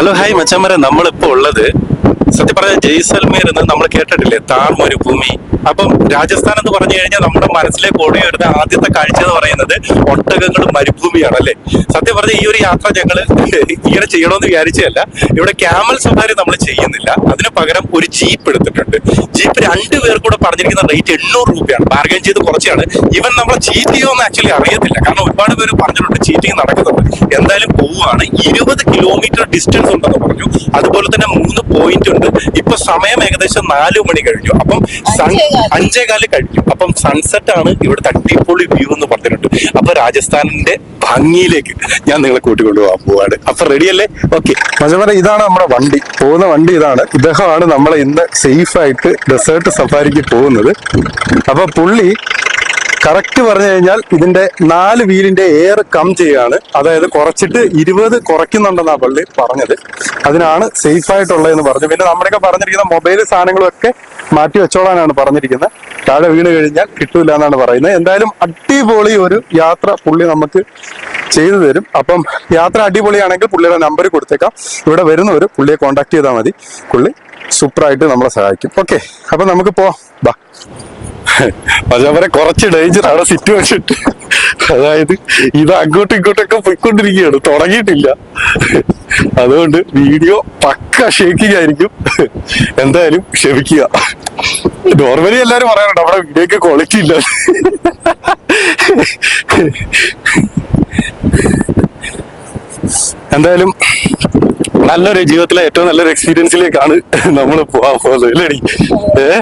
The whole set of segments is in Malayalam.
ഹലോ ഹായ് മച്ചാമരെ നമ്മളിപ്പോ ഉള്ളത് സത്യം പറഞ്ഞാൽ ജയ്സൽമേർ എന്ന് നമ്മൾ കേട്ടിട്ടില്ലേ? താർ മരുഭൂമി അപ്പം രാജസ്ഥാൻ എന്ന് പറഞ്ഞു കഴിഞ്ഞാൽ നമ്മുടെ മനസ്സിലേക്ക് ഓടി വരുന്ന ആദ്യത്തെ കാഴ്ച എന്ന് പറയുന്നത് ഒട്ടകങ്ങളും മരുഭൂമിയാണ് അല്ലേ? സത്യം പറഞ്ഞാൽ ഈ ഒരു യാത്ര ഞങ്ങൾ ഇങ്ങനെ ചെയ്യണമെന്ന് വിചാരിച്ചതല്ല. ഇവിടെ ക്യാമൽ സഫാരി നമ്മൾ ചെയ്യുന്നില്ല. അതിന് പകരം ഒരു ജീപ്പ് എടുത്തിട്ടുണ്ട്. രണ്ടു പേർ കൂടെ പറഞ്ഞിരിക്കുന്ന റേറ്റ് എണ്ണൂറ് രൂപയാണ്. ബാർഗൈൻ ചെയ്ത് കുറച്ചാണ്. ഇവൻ നമ്മളെ ചീറ്റ് ചെയ്യുമെന്ന് ആക്ച്വലി അറിയത്തില്ല. കാരണം ഒരുപാട് പേര് പറഞ്ഞിട്ടുണ്ട് ചീറ്റിംഗ് നടക്കുന്നുണ്ട്. എന്തായാലും പോവുകയാണ്. ഇരുപത് കിലോമീറ്റർ ഡിസ്റ്റൻസ് ഉണ്ടെന്ന് പറഞ്ഞു. അതുപോലെ തന്നെ മൂന്ന് പോയിന്റ് ഉണ്ട്. ഇപ്പൊ സമയം ഏകദേശം നാല് മണി കഴിഞ്ഞു. അപ്പം സൺ അഞ്ചേകാൽ. അഞ്ചേകാൽ കഴിഞ്ഞു. അപ്പം സൺസെറ്റ് ആണ് ഇവിടുത്തെ അടിപൊളി വ്യൂ എന്ന് പറഞ്ഞിട്ടുണ്ട്. അപ്പൊ രാജസ്ഥാനിന്റെ ഭംഗിയിലേക്ക് ഞാൻ നിങ്ങളെ കൂട്ടിക്കൊണ്ടുപോകാൻ പോവാണ്. അപ്പൊ റെഡിയല്ലേ ഓക്കെ മജമറ ഇതാണ് നമ്മുടെ വണ്ടി. പോകുന്ന വണ്ടി ഇതാണ്. ഇദ്ദേഹമാണ് നമ്മളെ ഇന്ന് സേഫ് ആയിട്ട് ഡെസേർട്ട് സഫാരിക്ക് പോകുന്നത്. അപ്പൊ പുള്ളി കറക്റ്റ് പറഞ്ഞു കഴിഞ്ഞാൽ ഇതിന്റെ നാല് വീലിന്റെ എയർ കം ചെയ്യാണ് അതായത് കുറച്ചിട്ട് ഇരുപത് കുറയ്ക്കുന്നുണ്ടെന്നാ പള്ളി പറഞ്ഞത്. അതിനാണ് സേഫ് ആയിട്ടുള്ളതെന്ന് പറഞ്ഞു. പിന്നെ നമ്മുടെയൊക്കെ പറഞ്ഞിരിക്കുന്ന മൊബൈൽ സാധനങ്ങളും ഒക്കെ മാറ്റി വെച്ചോളാനാണ് പറഞ്ഞിരിക്കുന്നത്. താഴെ വീണ് കഴിഞ്ഞാൽ കിട്ടൂല എന്നാണ് പറയുന്നത്. എന്തായാലും അടിപൊളി ഒരു യാത്ര പുള്ളി നമുക്ക് ചെയ്തു തരും. അപ്പം യാത്ര അടിപൊളിയാണെങ്കിൽ പുള്ളിയുടെ നമ്പർ കൊടുത്തേക്കാം. ഇവിടെ വരുന്ന ഒരു പുള്ളിയെ കോൺടാക്ട് ചെയ്താൽ മതി. പുള്ളി സൂപ്പറായിട്ട് നമ്മളെ സഹായിക്കും. ഓക്കെ അപ്പൊ നമുക്ക് പോവാം. ബാ. അതേപോലെ കുറച്ച് ഡേഞ്ചർ ആണ്. സിറ്റുവേഷൻ അതായത് ഇത് അങ്ങോട്ടും ഇങ്ങോട്ടൊക്കെ പോയിക്കൊണ്ടിരിക്കുകയാണ്. തുടങ്ങിയിട്ടില്ല. അതുകൊണ്ട് വീഡിയോ പക്ക ഷേക്കിംഗ് ആയിരിക്കും. എന്തായാലും ക്ഷമിക്കുക. നോർമലി എല്ലാരും പറയാറുണ്ട് നമ്മുടെ വീഡിയോക്ക് ക്വാളിറ്റി ഇല്ല. എന്തായാലും നല്ലൊരു ജീവിതത്തിലെ ഏറ്റവും നല്ലൊരു എക്സ്പീരിയൻസിലേക്കാണ് നമ്മൾ പോകാൻ പോകുന്നത് അല്ലേ ഏ?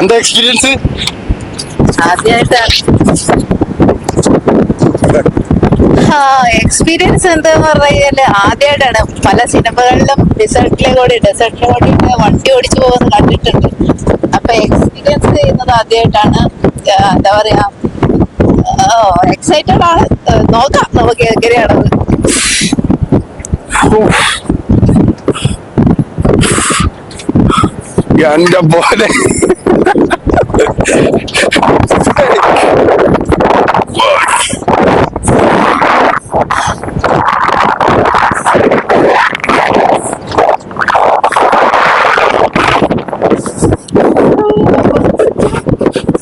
എന്താ എക്സ്പീരിയൻസ് എക്സ്പീരിയൻസ് എന്താന്ന് പറഞ്ഞാൽ ആദ്യമായിട്ടാണ് പല സിനിമകളിലും ഡെസേർട്ടിലെ കൂടി ഡെസേർട്ടിലെ കൂടി വണ്ടി ഓടിച്ചു പോകുന്നത് കണ്ടിട്ടുണ്ട്. അപ്പൊ എക്സ്പീരിയൻസ് ചെയ്യുന്നത് ആദ്യമായിട്ടാണ് എന്താ പറയാ എക്സൈറ്റഡ് ആണ്. നോക്കാം നമുക്ക് എങ്ങനെയാണത്. എന്റെ പോലെ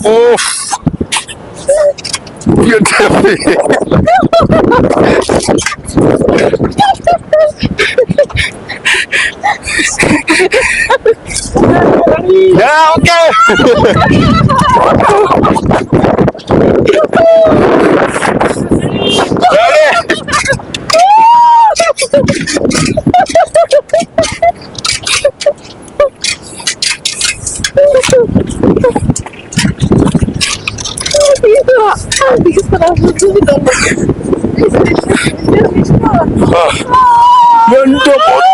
ഓഫ് എന്റെ പേര്. Yeah, okay. okay. Bentuk ah,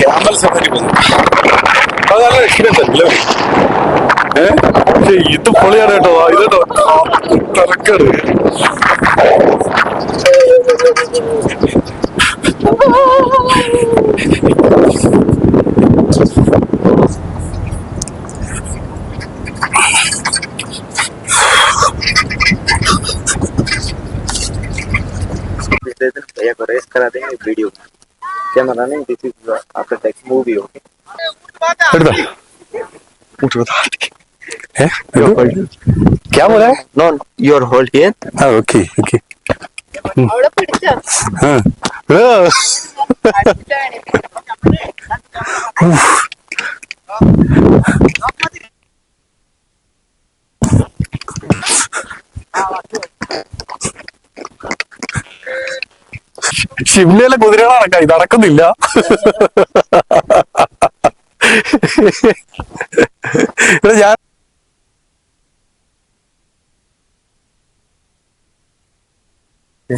camel safari പോകുന്നു അത് നല്ല എക്സ്പീരിയൻസ് അല്ലേ ഏ പക്ഷേ ഇത് പൊളിയാണ് കേട്ടോ ഇത് കേട്ടോ തിരക്കാണ് दे देना भैया को रेस करा देंगे वीडियो कैमरा नहीं this is after text movie okay എടുത്താ ऊँट बता है क्या बोला है नो योर होल्ड हियर हाँ ओके ओके അവിടെ പിടിച്ചോ हाँ ओ, അടുത്താണ്. ഷിംലയിലെ കുതിരകളാണക്ക ഇത് നടക്കുന്നില്ല ഇത് Hello,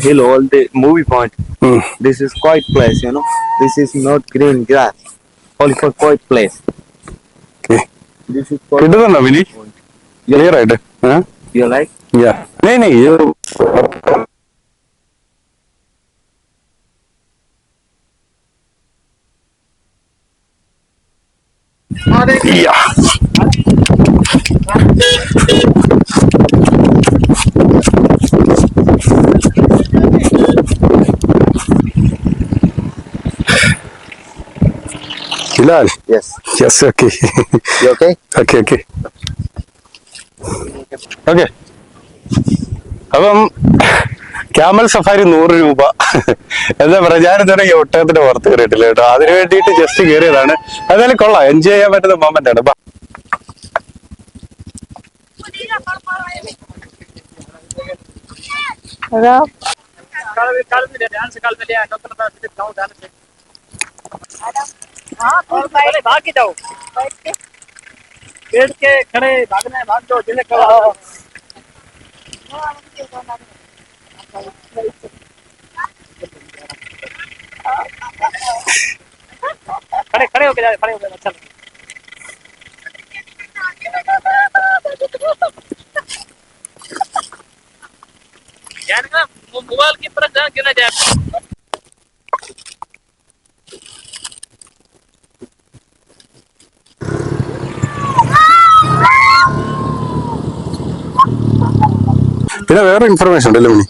hill all the movie point. Mm. This is quiet place, you know. This is not green grass. Only for quiet place. Okay. This is quiet Good Yeah. Yeah, right? Huh? You like? Yeah. No, no, you. Yeah. Bilal. Yes. Yes. Okay. you okay? Okay. Okay. Okay. അപ്പം ക്യാമൽ സഫാരി നൂറ് രൂപ എന്താ പറയാ ഞാനിതുവരെ ഈ ഒട്ടകത്തിന്റെ പുറത്ത് കയറിയിട്ടില്ല കേട്ടോ അതിന് വേണ്ടിയിട്ട് ജസ്റ്റ് കയറിയതാണ് അതായത് കൊള്ളാം എൻജോയ് ചെയ്യാൻ പറ്റുന്ന മൊമെന്റ് ആണ് ബാ. അതാ भाग के जाओ पेड़ के खड़े भागना है भाग जाओ जिले खड़ा खड़े खड़े होके जा खड़े होके जाओ मोबाइल की तरफ ध्यान गिना जाए? പിന്നെ വേറെ ഇൻഫർമേഷൻ ഉണ്ടല്ലോ മണി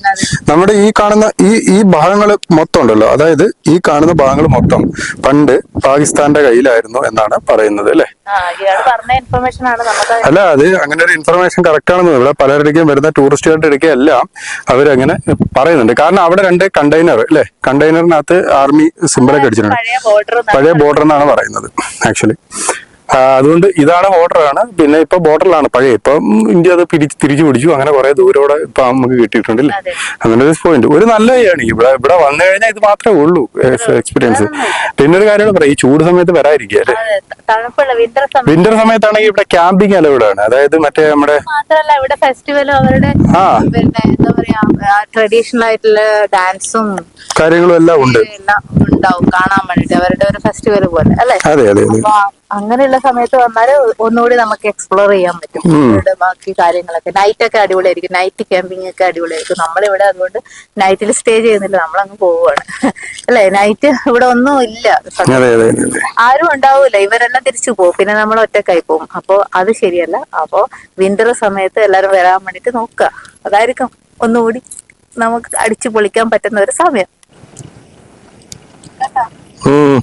നമ്മുടെ ഈ കാണുന്ന ഈ ഈ ഭാഗങ്ങൾ മൊത്തം ഉണ്ടല്ലോ. അതായത് ഈ കാണുന്ന ഭാഗങ്ങൾ മൊത്തം പണ്ട് പാകിസ്ഥാന്റെ കയ്യിലായിരുന്നു എന്നാണ് പറയുന്നത് അല്ലേ? അല്ല അത് അങ്ങനെ ഒരു ഇൻഫർമേഷൻ കറക്റ്റ് ആണെന്ന് ഇവിടെ പലരുടെയും വരുന്ന ടൂറിസ്റ്റുകളുടെ ഇടയ്ക്കെല്ലാം അവരങ്ങനെ പറയുന്നുണ്ട്. കാരണം അവിടെ രണ്ട് കണ്ടെയ്നർ അല്ലേ? കണ്ടെയ്നറിനകത്ത് ആർമി സിമ്പിളൊക്കെ അടിച്ചിട്ടുണ്ട്. പഴയ ബോർഡർ എന്നാണ് പറയുന്നത്. ആക്ച്വലി അതുകൊണ്ട് ഇതാണ് ബോർഡറാണ്. പിന്നെ ഇപ്പൊ ബോർഡറിലാണ് പഴയ. ഇപ്പൊ ഇന്ത്യ അത് പിരിച്ച് തിരിച്ചു പിടിച്ചു. അങ്ങനെ കുറെ ദൂരോടെ ഇപ്പൊ നമുക്ക് കിട്ടിയിട്ടുണ്ട് അല്ലേ? അങ്ങനെ ഒരു പോയിന്റ് ഒരു നല്ല ആണ്. ഇവിടെ ഇവിടെ വന്നു കഴിഞ്ഞാൽ ഇത് മാത്രമേ ഉള്ളൂ എക്സ്പീരിയൻസ് പിന്നെ ഒരു കാര്യം പറയാം. ഈ ചൂട് സമയത്ത് വരാതിരിക്കുക അല്ലേ? വിന്റർ സമയം വിന്റർ സമയത്താണെങ്കിൽ ഇവിടെ ക്യാമ്പിംഗ് അലവിടാണ് അതായത് മറ്റേ നമ്മുടെ മാത്രമല്ല ഇവിടെ ഫെസ്റ്റിവലും അവരുടെ ആ. പിന്നെ എന്താ പറയാ ട്രഡീഷണൽ ആയിട്ടുള്ള ഡാൻസും കാര്യങ്ങളും എല്ലാം ഉണ്ട്. എല്ലാം ഉണ്ടാവും. കാണാൻ വേണ്ടിട്ട് അവരുടെ ഒരു ഫെസ്റ്റിവൽ പോലെ അല്ലെ? അതെ അതെ അങ്ങനെയുള്ള സമയത്ത് വന്നാൽ ഒന്നുകൂടി നമുക്ക് എക്സ്പ്ലോർ ചെയ്യാൻ പറ്റും. ഇവിടെ ബാക്കി കാര്യങ്ങളൊക്കെ. നൈറ്റ് ഒക്കെ അടിപൊളിയായിരിക്കും. നൈറ്റ് ക്യാമ്പിംഗ് ഒക്കെ അടിപൊളിയായിരിക്കും. നമ്മളിവിടെ അതുകൊണ്ട് നൈറ്റിൽ സ്റ്റേ ചെയ്യുന്നില്ല. നമ്മൾ നമ്മളങ്ങ് പോവുകയാണ് അല്ലേ? നൈറ്റ് ഇവിടെ ഒന്നും ഇല്ല. ആരും ഉണ്ടാവൂല. ഇവരെല്ലാം തിരിച്ചു പോകും പിന്നെ നമ്മൾ ഒറ്റക്കായി പോകും അപ്പോ അത് ശരിയല്ല. അപ്പോ വിന്റർ സമയത്ത് എല്ലാരും വരാൻ വേണ്ടിട്ട് നോക്കുക. അതായിരിക്കും ഒന്നുകൂടി നമുക്ക് അടിച്ചു പൊളിക്കാൻ പറ്റുന്ന ഒരു സമയം. ഉം.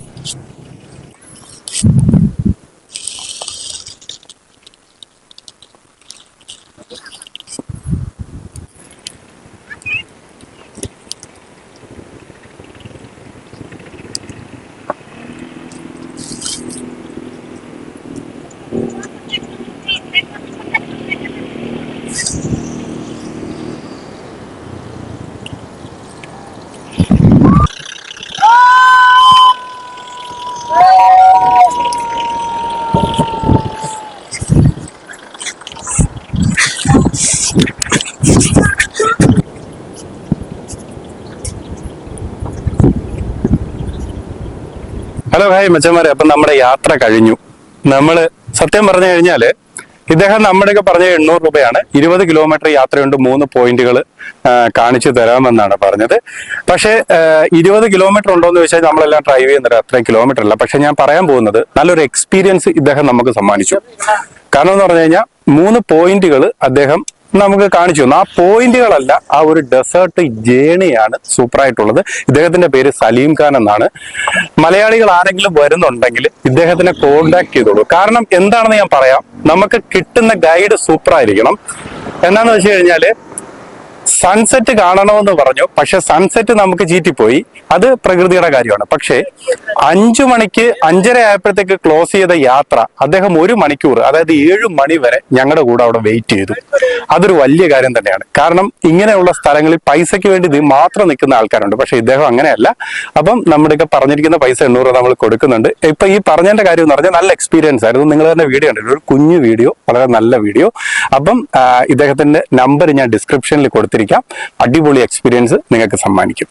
ഹലോ ഹായ് മച്ചന്മാരെ. അപ്പൊ നമ്മുടെ യാത്ര കഴിഞ്ഞു. നമ്മൾ സത്യം പറഞ്ഞു കഴിഞ്ഞാൽ ഇദ്ദേഹം നമ്മുടെയൊക്കെ പറഞ്ഞ എണ്ണൂറ് രൂപയാണ്. ഇരുപത് കിലോമീറ്റർ യാത്രയുണ്ട്. മൂന്ന് പോയിന്റുകൾ കാണിച്ചു തരാമെന്നാണ് പറഞ്ഞത്. പക്ഷേ ഇരുപത് കിലോമീറ്റർ ഉണ്ടോ എന്ന് ചോദിച്ചാൽ നമ്മളെല്ലാം ഡ്രൈവ് ചെയ്യുന്നത് അത്രയും കിലോമീറ്റർ അല്ല. പക്ഷെ ഞാൻ പറയാൻ പോകുന്നത് നല്ലൊരു എക്സ്പീരിയൻസ് ഇദ്ദേഹം നമുക്ക് സമ്മാനിച്ചു. കാരണം എന്ന് പറഞ്ഞു കഴിഞ്ഞാൽ മൂന്ന് പോയിന്റുകൾ അദ്ദേഹം നമുക്ക് കാണിച്ചു തന്നു. ആ പോയിന്റുകളല്ല ആ ഒരു ഡെസേർട്ട് ജേണിയാണ് സൂപ്പർ ആയിട്ടുള്ളത് ഇദ്ദേഹത്തിന്റെ പേര് സലീം ഖാൻ എന്നാണ്. മലയാളികൾ ആരെങ്കിലും വരുന്നുണ്ടെങ്കിൽ ഇദ്ദേഹത്തിനെ കോണ്ടാക്ട് ചെയ്തോളൂ. കാരണം എന്താണെന്ന് ഞാൻ പറയാം നമുക്ക് കിട്ടുന്ന ഗൈഡ് സൂപ്പർ ആയിരിക്കണം. എന്താണെന്ന് വെച്ച് കഴിഞ്ഞാൽ സൺസെറ്റ് കാണണമെന്ന് പറഞ്ഞു. പക്ഷെ സൺസെറ്റ് നമുക്ക് ചീറ്റിപ്പോയി അത് പ്രകൃതിയുടെ കാര്യമാണ്. പക്ഷേ അഞ്ചു മണിക്ക് അഞ്ചര ആയപ്പോഴത്തേക്ക് ക്ലോസ് ചെയ്ത യാത്ര അദ്ദേഹം ഒരു മണിക്കൂർ അതായത് ഏഴ് മണി വരെ ഞങ്ങളുടെ കൂടെ അവിടെ വെയിറ്റ് ചെയ്തു. അതൊരു വലിയ കാര്യം തന്നെയാണ്. കാരണം ഇങ്ങനെയുള്ള സ്ഥലങ്ങളിൽ പൈസയ്ക്ക് വേണ്ടി മാത്രം നിൽക്കുന്ന ആൾക്കാരുണ്ട്. പക്ഷെ ഇദ്ദേഹം അങ്ങനെയല്ല. അപ്പം നമ്മുടെയൊക്കെ പറഞ്ഞിരിക്കുന്ന പൈസ എണ്ണൂറ് നമ്മൾ കൊടുക്കുന്നുണ്ട്. ഇപ്പൊ ഈ പറഞ്ഞതിന്റെ കാര്യം എന്ന് പറഞ്ഞാൽ നല്ല എക്സ്പീരിയൻസ് ആയിരുന്നു. നിങ്ങൾ തന്നെ വീഡിയോ ഉണ്ട് ഒരു കുഞ്ഞു വീഡിയോ വളരെ നല്ല വീഡിയോ അപ്പം ഇദ്ദേഹത്തിന്റെ നമ്പർ ഞാൻ ഡിസ്ക്രിപ്ഷനിൽ കൊടുത്തിരിക്കാം അടിപൊളി എക്സ്പീരിയൻസ് നിങ്ങൾക്ക് സമ്മാനിക്കും.